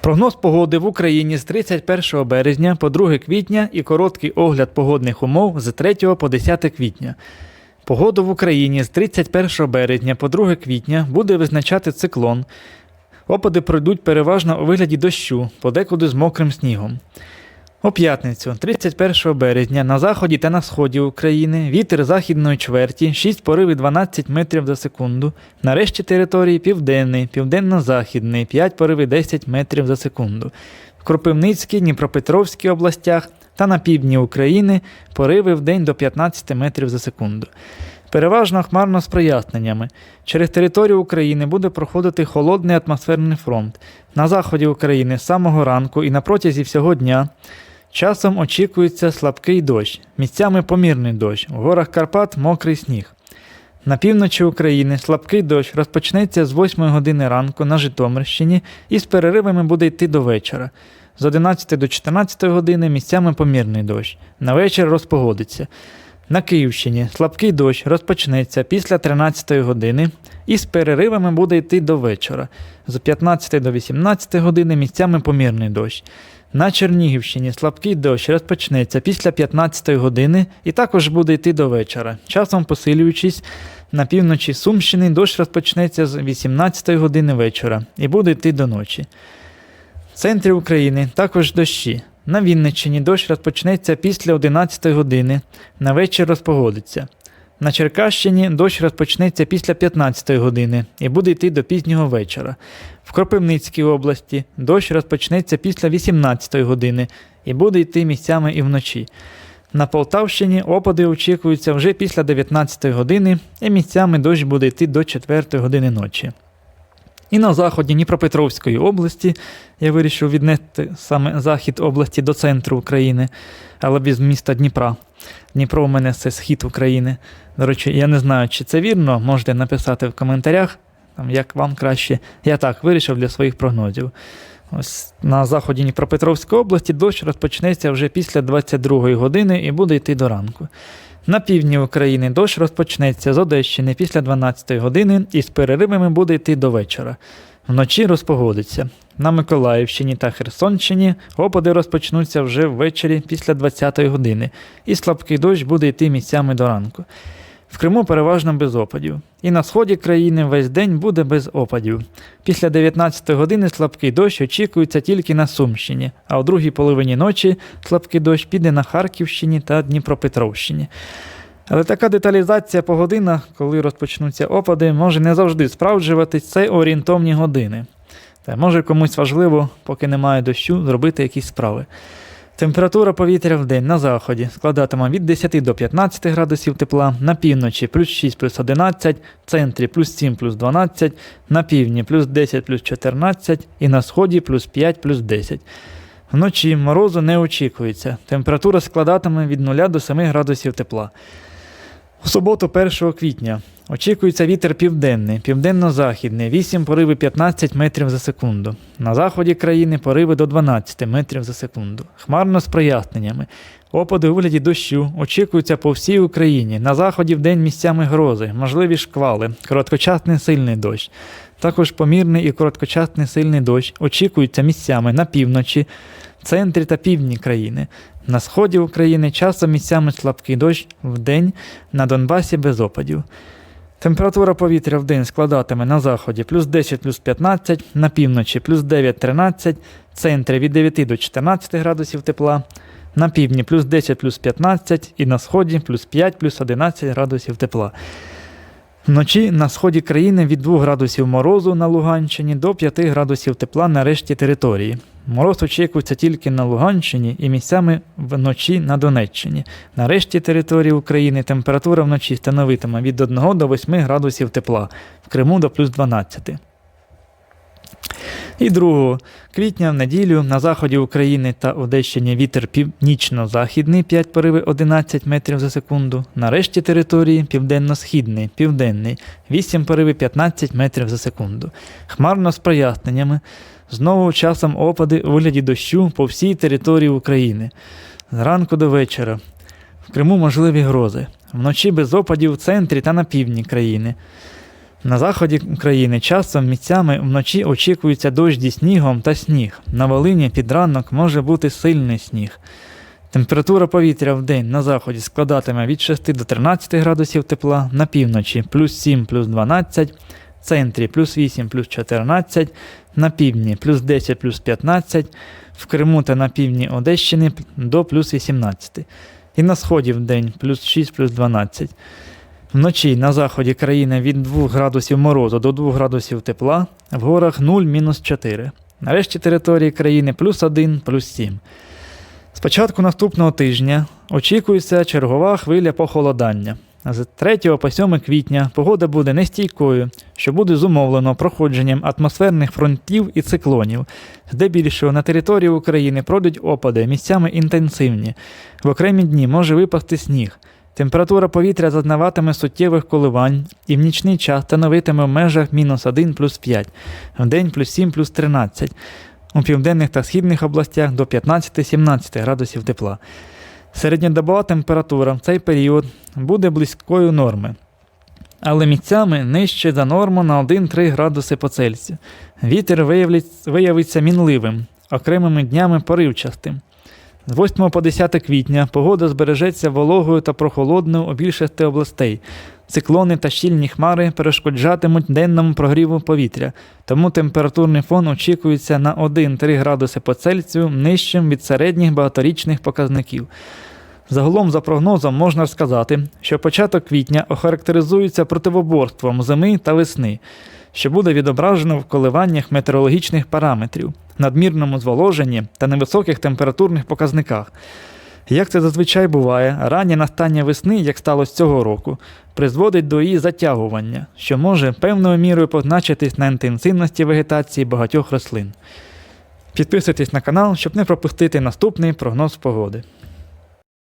Прогноз погоди в Україні з 31 березня по 2 квітня і короткий огляд погодних умов з 3 по 10 квітня. Погоду в Україні з 31 березня по 2 квітня буде визначати циклон. Опади пройдуть переважно у вигляді дощу, подекуди з мокрим снігом. У п'ятницю, 31 березня, на заході та на сході України вітер західної чверті 6 пориви 12 метрів за секунду. На решті території південний, південно-західний 5 пориви 10 метрів за секунду. В Кропивницькій, Дніпропетровській областях та на півдні України пориви в день до 15 метрів за секунду. Переважно хмарно з проясненнями. Через територію України буде проходити холодний атмосферний фронт. На заході України з самого ранку і на протязі всього дня часом очікується слабкий дощ, місцями помірний дощ, у горах Карпат мокрий сніг. На півночі України слабкий дощ розпочнеться з 8 години ранку на Житомирщині і з переривами буде йти до вечора. З 11 до 14 години місцями помірний дощ. На вечір розпогодиться. На Київщині слабкий дощ розпочнеться після 13 години і з переривами буде йти до вечора. З 15 до 18 години місцями помірний дощ. На Чернігівщині слабкий дощ розпочнеться після 15 години і також буде йти до вечора. Часом посилюючись, на півночі Сумщини дощ розпочнеться з 18 години вечора і буде йти до ночі. В центрі України також дощі. На Вінниччині дощ розпочнеться після 11 години, на вечір розпогодиться. На Черкащині дощ розпочнеться після 15 години і буде йти до пізнього вечора. В Кропивницькій області дощ розпочнеться після 18 години і буде йти місцями і вночі. На Полтавщині опади очікуються вже після 19 години, і місцями дощ буде йти до 4 години ночі. І на заході Дніпропетровської області я вирішив віднести саме захід області до центру України, але без міста Дніпра. Дніпро у мене це схід України. До речі, я не знаю, чи це вірно, можете написати в коментарях, там, як вам краще. Я так вирішив для своїх прогнозів. Ось на заході Дніпропетровської області дощ розпочнеться вже після 22 години і буде йти до ранку. На півдні України дощ розпочнеться з Одещини після 12 години і з переривами буде йти до вечора. Вночі розпогодиться. На Миколаївщині та Херсонщині опади розпочнуться вже ввечері після 20 години, і слабкий дощ буде йти місцями до ранку. В Криму переважно без опадів. І на сході країни весь день буде без опадів. Після 19 години слабкий дощ очікується тільки на Сумщині, а у другій половині ночі слабкий дощ піде на Харківщині та Дніпропетровщині. Але така деталізація по годинах, коли розпочнуться опади, може не завжди справджуватись це орієнтовні години. Та може комусь важливо, поки немає дощу, зробити якісь справи. Температура повітря в день на заході складатиме від 10 до 15 градусів тепла, на півночі плюс 6 плюс 11, в центрі плюс 7 плюс 12, на півдні плюс 10 плюс 14 і на сході плюс 5 плюс 10. Вночі морозу не очікується. Температура складатиме від 0 до 7 градусів тепла. У суботу 1 квітня очікується вітер південний, південно-західний, 8 пориви 15 метрів за секунду. На заході країни пориви до 12 метрів за секунду. Хмарно з проясненнями. Опади у вигляді дощу очікуються по всій Україні. На заході в день місцями грози, можливі шквали, короткочасний сильний дощ. Також помірний і короткочасний сильний дощ очікуються місцями на півночі, центрі та півдні країни. На сході України часом місцями слабкий дощ в день, на Донбасі без опадів. Температура повітря в день складатиме на заході плюс 10 плюс 15, на півночі плюс 9-13, в центрі від 9 до 14 градусів тепла, на півдні плюс 10 плюс 15 і на сході плюс 5 плюс 11 градусів тепла. Вночі на сході країни від 2 градусів морозу на Луганщині до 5 градусів тепла на решті території. Мороз очікується тільки на Луганщині і місцями вночі на Донеччині. На решті території України температура вночі становитиме від 1 до 8 градусів тепла, в Криму до плюс 12. І 2 квітня в неділю на заході України та Одещині вітер північно-західний 5 пориви 11 метрів за секунду. На решті території південно-східний, південний 8 пориви 15 метрів за секунду. Хмарно з проясненнями. Знову часом опади у вигляді дощу по всій території України. Зранку до вечора. В Криму можливі грози. Вночі без опадів в центрі та на півдні країни. На заході України часом місцями вночі очікується дощ зі снігом та сніг. На Волині під ранок може бути сильний сніг. Температура повітря в день на заході складатиме від 6 до 13 градусів тепла, на півночі плюс 7 плюс 12, в центрі плюс 8 плюс 14, на півдні плюс 10 плюс 15, в Криму та на півдні Одещини до плюс 18. І на сході в день плюс 6 плюс 12. Вночі на заході країни від 2 градусів морозу до 2 градусів тепла, в горах 0-4. На решті території країни плюс 1 плюс 7. З наступного тижня очікується чергова хвиля похолодання. З 3 по 7 квітня погода буде нестійкою, що буде зумовлено проходженням атмосферних фронтів і циклонів. Здебільшого на території України пройдуть опади, місцями інтенсивні. В окремі дні може випасти сніг. Температура повітря зазнаватиме суттєвих коливань і в нічний час становитиме в межах мінус 1 плюс 5, в день плюс 7 плюс 13, у південних та східних областях до 15-17 градусів тепла. Середньодобова температура в цей період буде близькою норми, але місцями нижче за норму на 1-3 градуси по Цельсію. Вітер виявиться мінливим, окремими днями поривчастим. З 8 по 10 квітня погода збережеться вологою та прохолодною у більшості областей. Циклони та щільні хмари перешкоджатимуть денному прогріву повітря, тому температурний фон очікується на 1-3 градуси по Цельсію нижчим від середніх багаторічних показників. Загалом, за прогнозом, можна сказати, що початок квітня охарактеризується противоборством зими та весни, що буде відображено в коливаннях метеорологічних параметрів, надмірному зволоженні та невисоких температурних показниках. Як це зазвичай буває, раннє настання весни, як сталося цього року, призводить до її затягування, що може певною мірою позначитись на інтенсивності вегетації багатьох рослин. Підписуйтесь на канал, щоб не пропустити наступний прогноз погоди.